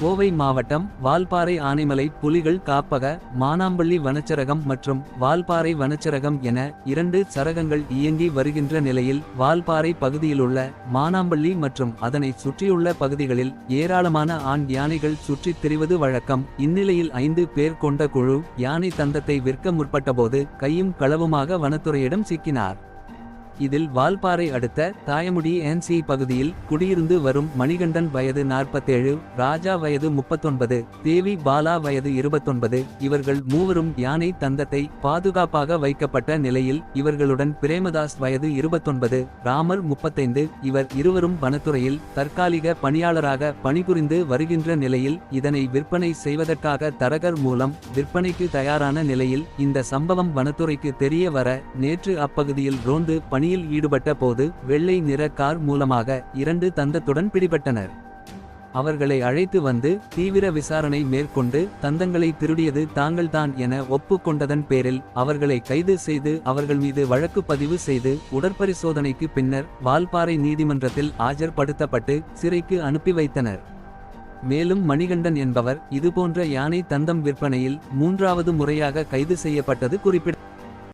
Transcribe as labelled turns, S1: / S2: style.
S1: கோவை மாவட்டம் வால்பாறை ஆனைமலை புலிகள் காப்பக மானாம்பள்ளி வனச்சரகம் மற்றும் வால்பாறை வனச்சரகம் என இரண்டு சரகங்கள் இயங்கி வருகின்ற நிலையில் வால்பாறை பகுதியிலுள்ள மானாம்பள்ளி மற்றும் அதனை சுற்றியுள்ள பகுதிகளில் ஏராளமான ஆண் யானைகள் சுற்றித் திரிவது வழக்கம். இந்நிலையில் ஐந்து பேர் கொண்ட குழு யானை தந்தத்தை விற்க முற்பட்டபோது கையும் களவுமாக வனத்துறையிடம் சிக்கினார். இதில் வால்பாறை அடுத்த தாயமுடி என்சி பகுதியில் குடியிருந்து வரும் மணிகண்டன் வயது நாற்பத்தேழு ராஜா வயது முப்பத்தொன்பது தேவி பாலா வயது இருபத்தொன்பது இவர்கள் மூவரும் யானை தந்தத்தை பாதுகாப்பாக வைக்கப்பட்ட நிலையில் இவர்களுடன் பிரேமதாஸ் வயது இருபத்தொன்பது ராமர் முப்பத்தைந்து இவர் இருவரும் வனத்துறையில் தற்காலிக பணியாளராக பணிபுரிந்து வருகின்ற நிலையில் இதனை விற்பனை செய்வதற்காக தரகர் மூலம் விற்பனைக்கு தயாரான நிலையில் இந்த சம்பவம் வனத்துறைக்கு தெரிய வர நேற்று அப்பகுதியில் ரோந்து பணியில் ஈடுபட்ட போது வெள்ளை நிற கார் மூலமாக இரண்டு தந்தத்துடன் பிடிபட்டனர். அவர்களை அழைத்து வந்து தீவிர விசாரணை மேற்கொண்டு தந்தங்களை திருடியது தாங்கள்தான் என ஒப்புக்கொண்டதன் பேரில் அவர்களை கைது செய்து அவர்கள் மீது வழக்கு பதிவு செய்து உடற்பரிசோதனைக்கு பின்னர் வால்பாறை நீதிமன்றத்தில் ஆஜர்படுத்தப்பட்டு சிறைக்கு அனுப்பி வைத்தனர். மேலும் மணிகண்டன் என்பவர் இதுபோன்ற யானை தந்தம் விற்பனையில் மூன்றாவது முறையாக கைது செய்யப்பட்டது குறிப்பிட